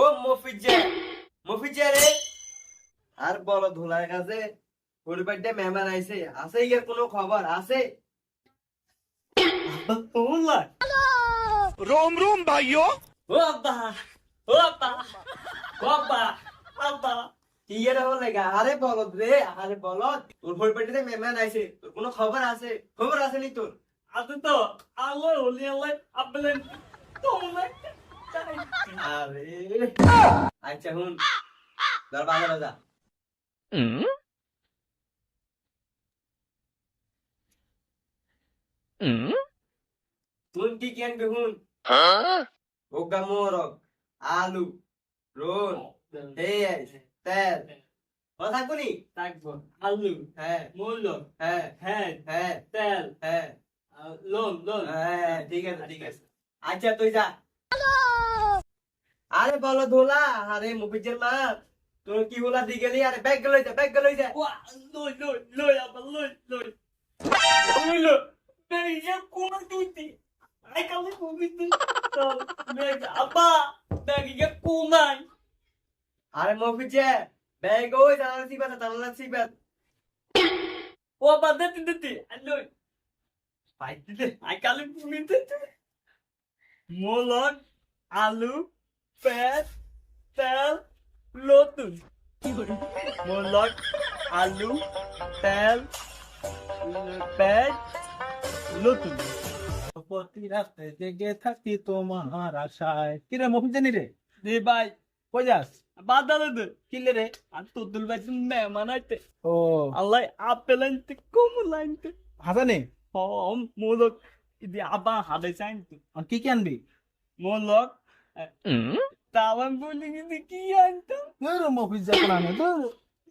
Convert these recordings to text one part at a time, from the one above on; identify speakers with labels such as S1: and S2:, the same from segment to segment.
S1: ও মফিজা মফিজা রে। আর বড় ধুলার কাছে পরিবারটা মেহমান আইছে আছে ইয়ার কোনো খবর? আছে?
S2: রোম রোম ভাইও
S3: ও আব্বা ও আব্বা ও আব্বা আব্বা।
S1: ইয়ার হল লাগা? আরে বলদ রে আরে বলদ তোর পরিবারটাতে মেহমান আইছে তোর কোনো খবর আছে? খবর আছে নি তোর।
S3: আছে তো আল্লাহ হলি আল্লাহ আব্বেলেন তো
S1: আরে। আচ্ছা হুন ধর বাজারে যা। তুই কি কি আনবি হুন ওগা মোরগ আলু রোল এই তেল। কথা কোনি
S3: থাকব। আলু
S1: হ্যাঁ।
S3: মূল্য
S1: হ্যাঁ।
S3: হ্যাঁ
S1: হ্যাঁ।
S3: তেল
S1: হ্যাঁ।
S3: লোন লোন
S1: হ্যাঁ ঠিক আছে ঠিক আছে। আচ্ছা তুই যা। আরে বলো দোলা আরে মুফিজের মা তোর কি হলা? দি গেলি? আরে ব্যাগ গেলই যা ব্যাগ গেলই যা।
S3: লই লই লই আব্বা লই লই। লই লই। বেরিয়ে কোন আই কালে কবিতে তো মেঘ আব্বা বেরিয়ে কোনাই
S1: আরে মুফিজে ব্যাগ ওই জানালা সিবাত জানালা সিবাত
S3: ও আব্বা দিতে দিতে লই।
S1: পাইতে দে।
S3: আই কালে কবিতে মোলন আলু পেট তেল লতুন। মোলন আলু তেল পেট লতুন।
S4: প্রতি জেগে থাকি তোমার আশায়। কিরে মফিজ জানি রে?
S3: দে ভাই।
S4: কই যাস?
S3: বাদালে দে।
S4: কিলে রে?
S3: আর তোদের ভাই মেহমান আইতে।
S4: ও।
S3: আল্লাহ আপেল আনতে কমল ইদি আবা হাদে চাইতে
S4: আর কি কি আনবি
S3: মোলক তাওয়ান বলি কিন্তু কি আনতাম
S4: ওরে মফিজ আনে তো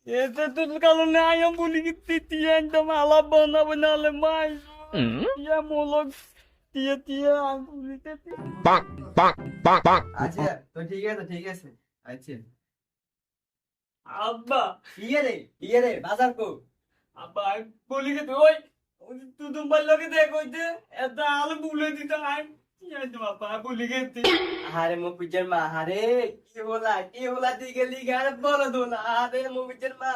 S3: এতে তোর কারণে আয়াম বলি কিন্তু তিয়া আনতাম আলা বানাবো নাহলে মাই তিয়া মোলক তিয়া তিয়া আঙ্গুলিতে
S2: bonk, bonk, bonk, bonk.
S1: আচ্ছা তো ঠিক আছে ঠিক আছে আচ্ছা
S3: আব্বা
S1: ইয়ে রে ইয়ে রে বাজার কো
S3: আব্বা বলি কিন্তু ওই তুই তোমার লগে দেখ ওইতে এটা আলো বুলে দিতে আই কি আনতাম আব্বা বলি কিন্তু
S1: আরে মুফিজের মা আরে কি হলা কি হলা দি গেলি গারে বলো দোলা আরে মুফিজের মা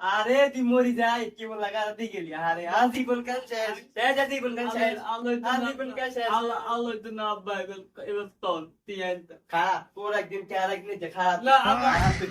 S1: আরে তুই মরি যাই কি হলা গারে দি গেলি আরে আজ জীবন কাল শেষ। শেষ আজ জীবন কাল শেষ। আজ জীবন কাল শেষ।
S3: আল্লাহ তো না আব্বা এবার তল তিয়া আনতাম
S1: খারাপ তোর একদিন কে আরেকদিন যে খারাপ।
S3: না,
S1: তুই।